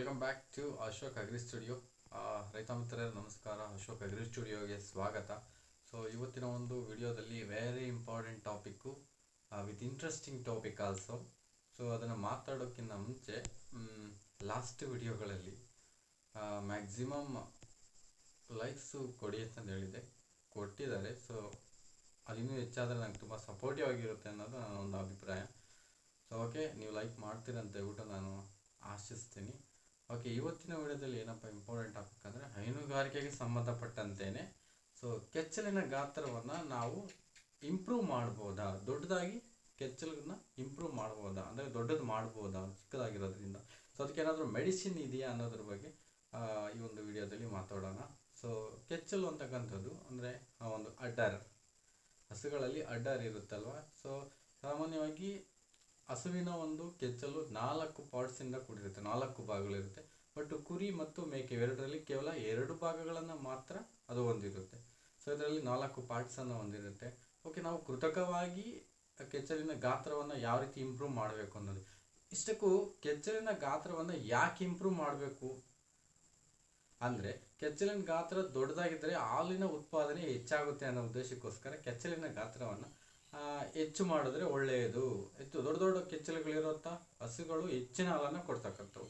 Welcome back to Ashok agri studio ರೈತ ಮಿತ್ರರೇ, ನಮಸ್ಕಾರ. ಅಶೋಕ್ ಅಗ್ರಿ ಸ್ಟುಡಿಯೋಗೆ ಸ್ವಾಗತ. ಸೊ ಇವತ್ತಿನ ಒಂದು ವಿಡಿಯೋದಲ್ಲಿ very important topic with interesting topic also so ಅದನ್ನು ಮಾತಾಡೋಕ್ಕಿಂತ ಮುಂಚೆ ಲಾಸ್ಟ್ ವಿಡಿಯೋಗಳಲ್ಲಿ ಮ್ಯಾಕ್ಸಿಮಮ್ ಲೈಕ್ಸು ಕೊಡಿ ಅಂತ ಹೇಳಿದೆ. ಕೊಟ್ಟಿದ್ದಾರೆ. ಸೊ ಅದಿನ್ನೂ ಹೆಚ್ಚಾದರೆ ನಂಗೆ ತುಂಬ ಸಪೋರ್ಟಿವ್ ಆಗಿರುತ್ತೆ ಅನ್ನೋದು ನನ್ನ ಒಂದು ಅಭಿಪ್ರಾಯ. ಸೊ ಓಕೆ ನೀವು ಲೈಕ್ ಮಾಡ್ತೀರಂತ ಹೇಳ್ಬಿಟ್ಟು ನಾನು ಆಶಿಸ್ತೀನಿ. ಓಕೆ ಇವತ್ತಿನ ವಿಡಿಯೋದಲ್ಲಿ ಏನಪ್ಪ ಇಂಪಾರ್ಟೆಂಟ್ ಟಾಪಿಕ್ ಅಂದರೆ ಹೈನುಗಾರಿಕೆಗೆ ಸಂಬಂಧಪಟ್ಟಂತೇನೆ. ಸೊ ಕೆಚ್ಚಲಿನ ಗಾತ್ರವನ್ನು ನಾವು ಇಂಪ್ರೂವ್ ಮಾಡ್ಬೋದಾ? ದೊಡ್ಡದಾಗಿ ಕೆಚ್ಚಲನ್ನ ಇಂಪ್ರೂವ್ ಮಾಡ್ಬೋದಾ? ಅಂದರೆ ದೊಡ್ಡದು ಮಾಡ್ಬೋದಾ? ಚಿಕ್ಕದಾಗಿರೋದ್ರಿಂದ. ಸೊ ಅದಕ್ಕೆ ಏನಾದರೂ ಮೆಡಿಸಿನ್ ಇದೆಯಾ ಅನ್ನೋದ್ರ ಬಗ್ಗೆ ಈ ಒಂದು ವಿಡಿಯೋದಲ್ಲಿ ಮಾತಾಡೋಣ. ಸೊ ಕೆಚ್ಚಲು ಅಂತಕ್ಕಂಥದ್ದು ಅಂದರೆ ಒಂದು ಅಡ್ಡರ್. ಹಸುಗಳಲ್ಲಿ ಅಡ್ಡರ್ ಇರುತ್ತಲ್ವ? ಸೊ ಸಾಮಾನ್ಯವಾಗಿ ಹಸುವಿನ ಒಂದು ಕೆಚ್ಚಲು ನಾಲ್ಕು ಪಾರ್ಟ್ಸಿಂದ ಕೂಡಿರುತ್ತೆ. ನಾಲ್ಕು ಭಾಗಗಳಿರುತ್ತೆ. ಬಟ್ ಕುರಿ ಮತ್ತು ಮೇಕೆ ಎರಡರಲ್ಲಿ ಕೇವಲ ಎರಡು ಭಾಗಗಳನ್ನು ಮಾತ್ರ ಅದು ಹೊಂದಿರುತ್ತೆ. ಸೊ ಇದರಲ್ಲಿ ನಾಲ್ಕು ಪಾರ್ಟ್ಸನ್ನು ಹೊಂದಿರುತ್ತೆ. ಓಕೆ ನಾವು ಕೃತಕವಾಗಿ ಕೆಚ್ಚಲಿನ ಗಾತ್ರವನ್ನು ಯಾವ ರೀತಿ ಇಂಪ್ರೂವ್ ಮಾಡಬೇಕು ಅನ್ನೋದು. ಇಷ್ಟಕ್ಕೂ ಕೆಚ್ಚಲಿನ ಗಾತ್ರವನ್ನು ಯಾಕೆ ಇಂಪ್ರೂವ್ ಮಾಡಬೇಕು? ಅಂದರೆ ಕೆಚ್ಚಲಿನ ಗಾತ್ರ ದೊಡ್ಡದಾಗಿದ್ದರೆ ಹಾಲಿನ ಉತ್ಪಾದನೆ ಹೆಚ್ಚಾಗುತ್ತೆ ಅನ್ನೋ ಉದ್ದೇಶಕ್ಕೋಸ್ಕರ ಕೆಚ್ಚಲಿನ ಗಾತ್ರವನ್ನು ಹೆಚ್ಚು ಮಾಡಿದ್ರೆ ಒಳ್ಳೆಯದು. ಹೆಚ್ಚು ದೊಡ್ಡ ದೊಡ್ಡ ಕೆಚ್ಚಲುಗಳಿರುವಂಥ ಹಸುಗಳು ಹೆಚ್ಚಿನ ಹಾಲನ್ನು ಕೊಡ್ತಕ್ಕಂಥವು.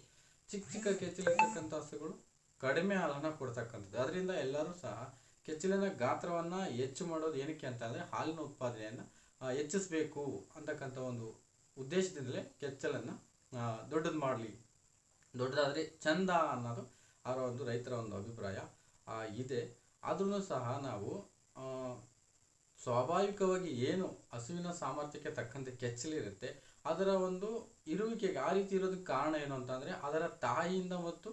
ಚಿಕ್ಕ ಚಿಕ್ಕ ಕೆಚ್ಚಲಿರ್ತಕ್ಕಂಥ ಹಸುಗಳು ಕಡಿಮೆ ಹಾಲನ್ನು ಕೊಡ್ತಕ್ಕಂಥದ್ದು. ಅದರಿಂದ ಎಲ್ಲರೂ ಸಹ ಕೆಚ್ಚಲಿನ ಗಾತ್ರವನ್ನು ಹೆಚ್ಚು ಮಾಡೋದು ಏನಕ್ಕೆ ಅಂತ ಅಂದರೆ ಹಾಲಿನ ಉತ್ಪಾದನೆಯನ್ನು ಹೆಚ್ಚಿಸಬೇಕು ಅಂತಕ್ಕಂಥ ಒಂದು ಉದ್ದೇಶದಿಂದಲೇ ಕೆಚ್ಚಲನ್ನು ದೊಡ್ಡದು ಮಾಡಲಿ. ದೊಡ್ಡದಾದರೆ ಚಂದ ಅನ್ನೋದು ಅವರ ಒಂದು ರೈತರ ಒಂದು ಅಭಿಪ್ರಾಯ ಇದೆ. ಆದ್ರೂ ಸಹ ನಾವು ಸ್ವಾಭಾವಿಕವಾಗಿ ಏನು ಹಸುವಿನ ಸಾಮರ್ಥ್ಯಕ್ಕೆ ತಕ್ಕಂತೆ ಕೆಚ್ಚಲಿರುತ್ತೆ ಅದರ ಒಂದು ಇರುವಿಕೆಗೆ ಆ ರೀತಿ ಇರೋದಕ್ಕೆ ಕಾರಣ ಏನು ಅಂತಂದರೆ ಅದರ ತಾಯಿಯಿಂದ ಮತ್ತು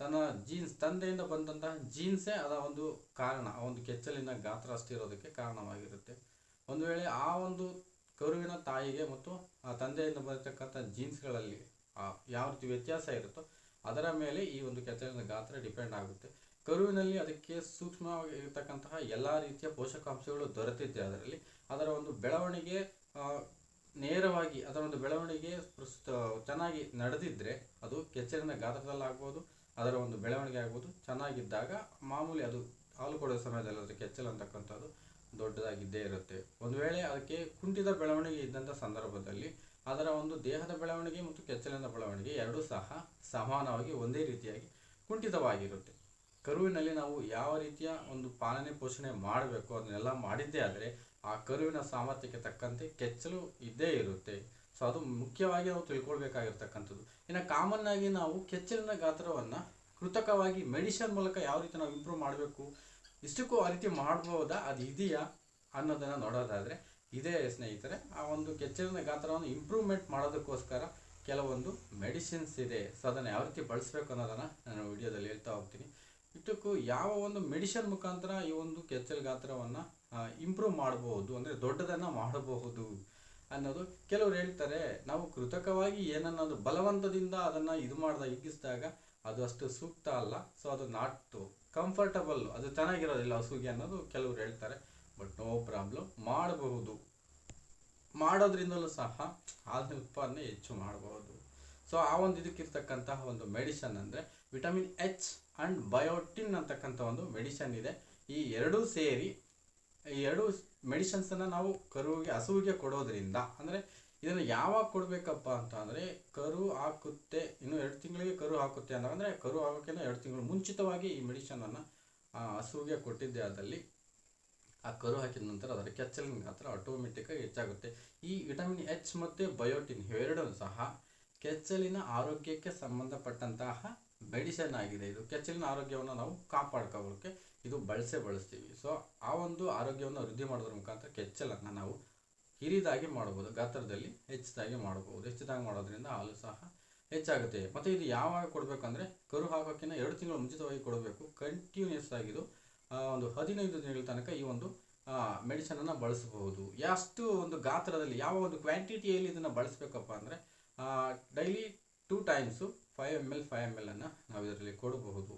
ತನ್ನ ಜೀನ್ಸ್ ತಂದೆಯಿಂದ ಬಂದಂತಹ ಜೀನ್ಸೇ ಅದ ಒಂದು ಕಾರಣ. ಆ ಒಂದು ಕೆಚ್ಚಲಿನ ಗಾತ್ರ ಅಷ್ಟಿರೋದಕ್ಕೆ ಕಾರಣವಾಗಿರುತ್ತೆ. ಒಂದು ವೇಳೆ ಆ ಒಂದು ಕರುವಿನ ತಾಯಿಗೆ ಮತ್ತು ಆ ತಂದೆಯಿಂದ ಬರತಕ್ಕಂಥ ಜೀನ್ಸ್ಗಳಲ್ಲಿ ಯಾವ ರೀತಿ ವ್ಯತ್ಯಾಸ ಇರುತ್ತೋ, ಅದರ ಮೇಲೆ ಈ ಒಂದು ಕೆಚ್ಚಲಿನ ಗಾತ್ರ ಡಿಪೆಂಡ್ ಆಗುತ್ತೆ. ಕರುವಿನಲ್ಲಿ ಅದಕ್ಕೆ ಸೂಕ್ಷ್ಮವಾಗಿ ಇರತಕ್ಕಂತಹ ಎಲ್ಲ ರೀತಿಯ ಪೋಷಕಾಂಶಗಳು ದೊರೆತಿದ್ದೆ. ಅದರಲ್ಲಿ ಅದರ ಒಂದು ಬೆಳವಣಿಗೆ ನೇರವಾಗಿ ಅದರ ಒಂದು ಬೆಳವಣಿಗೆ ಚೆನ್ನಾಗಿ ನಡೆದಿದ್ದರೆ ಅದು ಕೆಚ್ಚಲಿನ ಗಾತ್ರದಲ್ಲಾಗ್ಬೋದು ಅದರ ಒಂದು ಬೆಳವಣಿಗೆ ಆಗ್ಬೋದು. ಚೆನ್ನಾಗಿದ್ದಾಗ ಮಾಮೂಲಿ ಅದು ಹಾಲು ಕೊಡೋ ಸಮಯದಲ್ಲಿ ಅದರ ಕೆಚ್ಚಲು ಅಂತಕ್ಕಂಥದ್ದು ದೊಡ್ಡದಾಗಿದ್ದೇ ಇರುತ್ತೆ. ಒಂದು ವೇಳೆ ಅದಕ್ಕೆ ಕುಂಠಿತ ಬೆಳವಣಿಗೆ ಇದ್ದಂಥ ಸಂದರ್ಭದಲ್ಲಿ ಅದರ ಒಂದು ದೇಹದ ಬೆಳವಣಿಗೆ ಮತ್ತು ಕೆಚ್ಚಲಿನ ಬೆಳವಣಿಗೆ ಎರಡೂ ಸಹ ಸಮಾನವಾಗಿ ಒಂದೇ ರೀತಿಯಾಗಿ ಕುಂಠಿತವಾಗಿರುತ್ತೆ. ಕರುವಿನಲ್ಲಿ ನಾವು ಯಾವ ರೀತಿಯ ಒಂದು ಪಾಲನೆ, ಪೋಷಣೆ ಮಾಡಬೇಕು, ಅದನ್ನೆಲ್ಲ ಮಾಡಿದ್ದೇ ಆದರೆ ಆ ಕರುವಿನ ಸಾಮರ್ಥ್ಯಕ್ಕೆ ತಕ್ಕಂತೆ ಕೆಚ್ಚಲು ಇದ್ದೇ ಇರುತ್ತೆ. ಸೊ ಅದು ಮುಖ್ಯವಾಗಿ ನಾವು ತಿಳ್ಕೊಳ್ಬೇಕಾಗಿರ್ತಕ್ಕಂಥದ್ದು. ಇನ್ನು ಕಾಮನ್ ಆಗಿ ನಾವು ಕೆಚ್ಚಲಿನ ಗಾತ್ರವನ್ನು ಕೃತಕವಾಗಿ ಮೆಡಿಷನ್ ಮೂಲಕ ಯಾವ ರೀತಿ ನಾವು ಇಂಪ್ರೂವ್ ಮಾಡಬೇಕು, ಇಷ್ಟಕ್ಕೂ ಆ ರೀತಿ ಮಾಡ್ಬೋದಾ, ಅದು ಇದೆಯಾ ಅನ್ನೋದನ್ನು ನೋಡೋದಾದರೆ ಇದೇ ಸ್ನೇಹಿತರೆ, ಆ ಒಂದು ಕೆಚ್ಚಲಿನ ಗಾತ್ರವನ್ನು ಇಂಪ್ರೂವ್ಮೆಂಟ್ ಮಾಡೋದಕ್ಕೋಸ್ಕರ ಕೆಲವೊಂದು ಮೆಡಿಸಿನ್ಸ್ ಇದೆ. ಸೊ ಅದನ್ನು ಯಾವ ರೀತಿ ಬಳಸಬೇಕು ಅನ್ನೋದನ್ನು ನಾನು ವಿಡಿಯೋದಲ್ಲಿ ಹೇಳ್ತಾ ಹೋಗ್ತೀನಿ. ಇಷ್ಟಕ್ಕೂ ಯಾವ ಒಂದು ಮೆಡಿಷನ್ ಮುಖಾಂತರ ಈ ಒಂದು ಕೆಚ್ಚಲು ಗಾತ್ರವನ್ನು ಇಂಪ್ರೂವ್ ಮಾಡಬಹುದು, ಅಂದರೆ ದೊಡ್ಡದನ್ನು ಮಾಡಬಹುದು ಅನ್ನೋದು ಕೆಲವರು ಹೇಳ್ತಾರೆ. ನಾವು ಕೃತಕವಾಗಿ ಏನನ್ನೋದು ಬಲವಂತದಿಂದ ಅದನ್ನು ಇದು ಮಾಡ್ದಾಗ ಹಿಗ್ಗಿಸಿದಾಗ ಅದು ಅಷ್ಟು ಸೂಕ್ತ ಅಲ್ಲ. ಸೊ ಅದು ನಾಟ್ ಕಂಫರ್ಟಬಲ್ ಅದು ಚೆನ್ನಾಗಿರೋದಿಲ್ಲ ಹಸುಗೆ ಅನ್ನೋದು ಕೆಲವರು ಹೇಳ್ತಾರೆ. ಬಟ್ ನೋ ಪ್ರಾಬ್ಲಮ್ ಮಾಡಬಹುದು. ಮಾಡೋದ್ರಿಂದಲೂ ಸಹ ಆದ ಉತ್ಪಾದನೆ ಹೆಚ್ಚು ಮಾಡಬಹುದು. ಸೊ ಆ ಒಂದು ಇದಕ್ಕಿರ್ತಕ್ಕಂತಹ ಒಂದು ಮೆಡಿಸನ್ ಅಂದರೆ ವಿಟಮಿನ್ ಎಚ್ ಆ್ಯಂಡ್ ಬಯೋಟಿನ್ ಅಂತಕ್ಕಂಥ ಒಂದು ಮೆಡಿಷನ್ ಇದೆ. ಈ ಎರಡೂ ಸೇರಿ, ಈ ಎರಡು ಮೆಡಿಷನ್ಸನ್ನು ನಾವು ಕರುವಿಗೆ, ಹಸುವಿಗೆ ಕೊಡೋದ್ರಿಂದ, ಅಂದರೆ ಇದನ್ನು ಯಾವಾಗ ಕೊಡಬೇಕಪ್ಪ ಅಂತ ಅಂದರೆ ಕರು ಹಾಕುತ್ತೆ, ಇನ್ನು ಎರಡು ತಿಂಗಳಿಗೆ ಕರು ಹಾಕುತ್ತೆ ಅಂತ ಅಂದರೆ ಕರು ಹಾಕೋಕ್ಕಿಂತ ಎರಡು ತಿಂಗಳು ಮುಂಚಿತವಾಗಿ ಈ ಮೆಡಿಸನನ್ನು ಹಸುವಿಗೆ ಕೊಟ್ಟಿದ್ದೆ ಅದರಲ್ಲಿ. ಆ ಕರು ಹಾಕಿದ ನಂತರ ಅದರ ಕೆಚ್ಚಲಿನ ಗಾತ್ರ ಆಟೋಮೆಟಿಕ್ಕಾಗಿ ಹೆಚ್ಚಾಗುತ್ತೆ. ಈ ವಿಟಮಿನ್ ಎಚ್ ಮತ್ತು ಬಯೋಟಿನ್ ಇವೆರಡೂ ಸಹ ಕೆಚ್ಚಲಿನ ಆರೋಗ್ಯಕ್ಕೆ ಸಂಬಂಧಪಟ್ಟಂತಹ ಮೆಡಿಸನ್ ಆಗಿದೆ ಇದು ಕೆಚ್ಚಲಿನ ಆರೋಗ್ಯವನ್ನು ನಾವು ಕಾಪಾಡ್ಕೊಳ್ಳೋಕ್ಕೆ ಇದು ಬಳಸೇ ಬಳಸ್ತೀವಿ. ಸೊ ಆ ಒಂದು ಆರೋಗ್ಯವನ್ನು ವೃದ್ಧಿ ಮಾಡೋದ್ರ ಮುಖಾಂತರ ಕೆಚ್ಚಲನ್ನು ನಾವು ಹಿರಿದಾಗಿ ಮಾಡಬಹುದು ಗಾತ್ರದಲ್ಲಿ ಹೆಚ್ಚಿದಾಗಿ ಮಾಡಬಹುದು ಹೆಚ್ಚಿದಾಗಿ ಮಾಡೋದ್ರಿಂದ ಹಾಲು ಸಹ ಹೆಚ್ಚಾಗುತ್ತೆ. ಮತ್ತು ಇದು ಯಾವಾಗ ಕೊಡಬೇಕಂದ್ರೆ ಕರು ಹಾಕೋಕ್ಕಿಂತ ಎರಡು ತಿಂಗಳು ಮುಂಚಿತವಾಗಿ ಕೊಡಬೇಕು. ಕಂಟಿನ್ಯೂಸ್ ಆಗಿದು ಒಂದು ಹದಿನೈದು ದಿನಗಳ ತನಕ ಈ ಒಂದು ಮೆಡಿಸನನ್ನು ಬಳಸಬಹುದು ಎಷ್ಟು ಒಂದು ಗಾತ್ರದಲ್ಲಿ ಯಾವ ಒಂದು ಕ್ವಾಂಟಿಟಿಯಲ್ಲಿ ಇದನ್ನು ಬಳಸಬೇಕಪ್ಪ ಅಂದರೆ daily two times five M L five M L ಅನ್ನು ನಾವು ಇದರಲ್ಲಿ ಕೊಡಬಹುದು.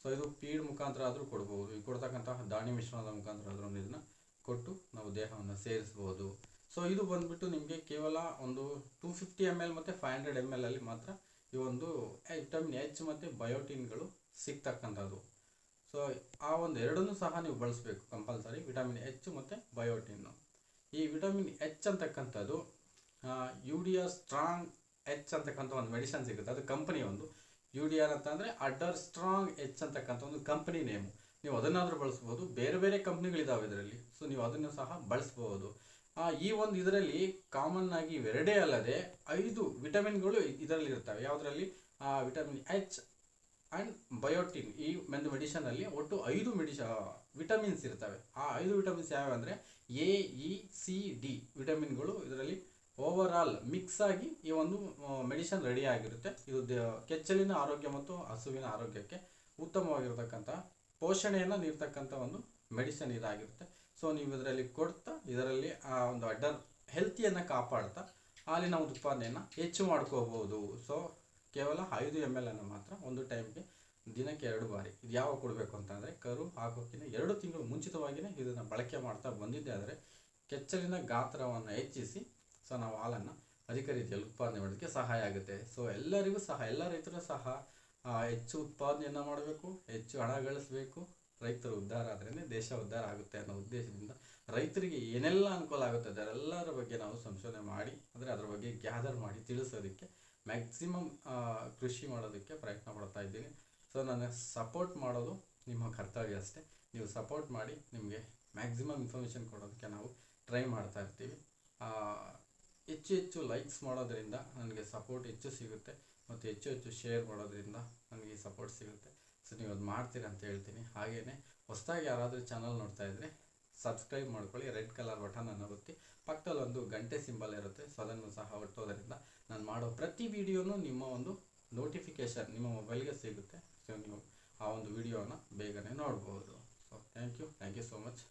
ಸೊ ಇದು ಪೀಡ್ ಮುಖಾಂತರ ಆದರೂ ಕೊಡಬಹುದು. ಈ ಕೊಡ್ತಕ್ಕಂತಹ ದಾಣಿ ಮಿಶ್ರಣದ ಮುಖಾಂತರ ಆದರೂ ಇದನ್ನು ಕೊಟ್ಟು ನಾವು ದೇಹವನ್ನು ಸೇರಿಸಬಹುದು. ಸೊ ಇದು ಬಂದ್ಬಿಟ್ಟು ನಿಮಗೆ ಕೇವಲ ಒಂದು ಟೂ ಫಿಫ್ಟಿ ಎಂ ಎಲ್ ಮತ್ತು ಫೈವ್ ಹಂಡ್ರೆಡ್ ಎಂ ಎಲ್ ಅಲ್ಲಿ ಮಾತ್ರ ಈ ಒಂದು ವಿಟಮಿನ್ ಎಚ್ ಮತ್ತು ಬಯೋಟಿನ್ಗಳು ಸಿಗ್ತಕ್ಕಂಥದ್ದು. ಸೊ ಆ ಒಂದು ಎರಡನ್ನು ಸಹ ನೀವು ಬಳಸಬೇಕು ಕಂಪಲ್ಸರಿ ವಿಟಮಿನ್ ಎಚ್ ಮತ್ತು ಬಯೋಟಿನ್ನು ಈ ವಿಟಮಿನ್ ಎಚ್ ಅಂತಕ್ಕಂಥದ್ದು ಯುಡಿಯಾ ಸ್ಟ್ರಾಂಗ್ ಎಚ್ ಅಂತಕ್ಕಂಥ ಒಂದು ಮೆಡಿಸನ್ ಸಿಗುತ್ತೆ. ಅದು ಕಂಪನಿ ಒಂದು. ಯು ಅಂತ ಅಂದರೆ ಅಡ್ಡರ್ ಸ್ಟ್ರಾಂಗ್ ಎಚ್ ಅಂತಕ್ಕಂಥ ಒಂದು ಕಂಪನಿ ನೇಮು. ನೀವು ಅದನ್ನಾದರೂ ಬಳಸ್ಬೋದು. ಬೇರೆ ಬೇರೆ ಕಂಪ್ನಿಗಳಿದ್ದಾವೆ ಇದರಲ್ಲಿ. ಸೊ ನೀವು ಅದನ್ನು ಸಹ ಬಳಸ್ಬೋದು. ಈ ಒಂದು ಇದರಲ್ಲಿ ಕಾಮನ್ ಆಗಿ ಇವೆರಡೇ ಅಲ್ಲದೆ ಐದು ವಿಟಮಿನ್ಗಳು ಇದರಲ್ಲಿ ಇರ್ತವೆ ಯಾವುದರಲ್ಲಿ? ವಿಟಮಿನ್ ಎಚ್ ಆ್ಯಂಡ್ ಬಯೋಟಿನ್ ಈ ಒಂದು ಮೆಡಿಷನಲ್ಲಿ ಒಟ್ಟು ಐದು ಮೆಡಿಷ ವಿಟಮಿನ್ಸ್ ಇರ್ತವೆ. ಆ ಐದು ವಿಟಮಿನ್ಸ್ ಯಾವ್ಯಾವ ಅಂದರೆ ಎ ಇ ಸಿ ಡಿ ವಿಟಮಿನ್ಗಳು ಇದರಲ್ಲಿ ಓವರ್ ಆಲ್ ಮಿಕ್ಸ್ ಆಗಿ ಈ ಒಂದು ಮೆಡಿಷನ್ ರೆಡಿ ಆಗಿರುತ್ತೆ. ಇದು ಕೆಚ್ಚಲಿನ ಆರೋಗ್ಯ ಮತ್ತು ಹಸುವಿನ ಆರೋಗ್ಯಕ್ಕೆ ಉತ್ತಮವಾಗಿರ್ತಕ್ಕಂಥ ಪೋಷಣೆಯನ್ನು ನೀಡ್ತಕ್ಕಂಥ ಒಂದು ಮೆಡಿಸನ್ ಇದಾಗಿರುತ್ತೆ. ಸೊ ನೀವು ಇದರಲ್ಲಿ ಕೊಡ್ತಾ, ಇದರಲ್ಲಿ ಆ ಒಂದು ಅಡ್ಡ ಹೆಲ್ತಿಯನ್ನು ಕಾಪಾಡ್ತಾ, ಹಾಲಿನ ಉತ್ಪಾದನೆಯನ್ನು ಹೆಚ್ಚು ಮಾಡ್ಕೋಬಹುದು. ಸೊ ಕೇವಲ ಐದು ಎಂ ಎಲ್ ಅನ್ನು ಮಾತ್ರ ಒಂದು ಟೈಮ್ಗೆ ದಿನಕ್ಕೆ ಎರಡು ಬಾರಿ. ಇದು ಯಾವಾಗ ಕೊಡಬೇಕು ಅಂತಂದರೆ ಕರು ಹಾಕೋಕ್ಕಿಂತ ಎರಡು ತಿಂಗಳು ಮುಂಚಿತವಾಗಿಯೇ ಇದನ್ನು ಬಳಕೆ ಮಾಡ್ತಾ ಬಂದಿದ್ದೆ. ಆದರೆ, ಕೆಚ್ಚಲಿನ ಗಾತ್ರವನ್ನು ಹೆಚ್ಚಿಸಿ ಸೊ ನಾವು ಹಾಲನ್ನು ಅಧಿಕ ರೀತಿಯಲ್ಲಿ ಉತ್ಪಾದನೆ ಮಾಡೋದಕ್ಕೆ ಸಹಾಯ ಆಗುತ್ತೆ. ಸೊ ಎಲ್ಲರಿಗೂ ಸಹ, ಎಲ್ಲ ರೈತರು ಸಹ ಹೆಚ್ಚು ಉತ್ಪಾದನೆಯನ್ನು ಮಾಡಬೇಕು, ಹೆಚ್ಚು ಹಣ ಗಳಿಸಬೇಕು. ರೈತರು ಉದ್ಧಾರ ಆದ್ರೇ ದೇಶ ಉದ್ಧಾರ ಆಗುತ್ತೆ ಅನ್ನೋ ಉದ್ದೇಶದಿಂದ ರೈತರಿಗೆ ಏನೆಲ್ಲ ಅನುಕೂಲ ಆಗುತ್ತೆ ಅದರೆಲ್ಲರ ಬಗ್ಗೆ ನಾವು ಸಂಶೋಧನೆ ಮಾಡಿ, ಅಂದರೆ ಅದರ ಬಗ್ಗೆ ಗ್ಯಾದರ್ ಮಾಡಿ ತಿಳಿಸೋದಕ್ಕೆ ಮ್ಯಾಕ್ಸಿಮಮ್ ಕೃಷಿ ಮಾಡೋದಕ್ಕೆ ಪ್ರಯತ್ನ ಪಡ್ತಾ ಇದ್ದೀನಿ. ಸೊ ನಾನು ಸಪೋರ್ಟ್ ಮಾಡೋದು ನಿಮ್ಮ ಕರ್ತವ್ಯ ಅಷ್ಟೇ. ನೀವು ಸಪೋರ್ಟ್ ಮಾಡಿ, ನಿಮಗೆ ಮ್ಯಾಕ್ಸಿಮಮ್ ಇನ್ಫಾರ್ಮೇಷನ್ ಕೊಡೋದಕ್ಕೆ ನಾವು ಟ್ರೈ ಮಾಡ್ತಾ ಇರ್ತೀವಿ. ಹೆಚ್ಚು ಹೆಚ್ಚು ಲೈಕ್ಸ್ ಮಾಡೋದ್ರಿಂದ ನನಗೆ ಸಪೋರ್ಟ್ ಹೆಚ್ಚು ಸಿಗುತ್ತೆ ಮತ್ತು ಹೆಚ್ಚು ಹೆಚ್ಚು ಶೇರ್ ಮಾಡೋದ್ರಿಂದ ನನಗೆ ಸಪೋರ್ಟ್ ಸಿಗುತ್ತೆ. ಸೊ ನೀವು ಅದು ಮಾಡ್ತೀರ ಅಂತ ಹೇಳ್ತೀನಿ. ಹಾಗೆಯೇ ಹೊಸದಾಗಿ ಯಾರಾದರೂ ಚಾನಲ್ ನೋಡ್ತಾ ಇದ್ದರೆ ಸಬ್ಸ್ಕ್ರೈಬ್ ಮಾಡ್ಕೊಳ್ಳಿ. ರೆಡ್ ಕಲರ್ ಬಟನನ್ನು ಒತ್ತಿ. ಪಕ್ಕದಲ್ಲಿ ಒಂದು ಗಂಟೆ ಸಿಂಬಲ್ ಇರುತ್ತೆ. ಸೊ ಅದನ್ನು ಸಹ ಒಟ್ಟೋದ್ರಿಂದ ನಾನು ಮಾಡೋ ಪ್ರತಿ ವಿಡಿಯೋನೂ ನಿಮ್ಮ ಒಂದು ನೋಟಿಫಿಕೇಷನ್ ನಿಮ್ಮ ಮೊಬೈಲ್ಗೆ ಸಿಗುತ್ತೆ. ಸೊ ನೀವು ಆ ಒಂದು ವಿಡಿಯೋನ ಬೇಗನೆ ನೋಡ್ಬೋದು. So thank you thank you so much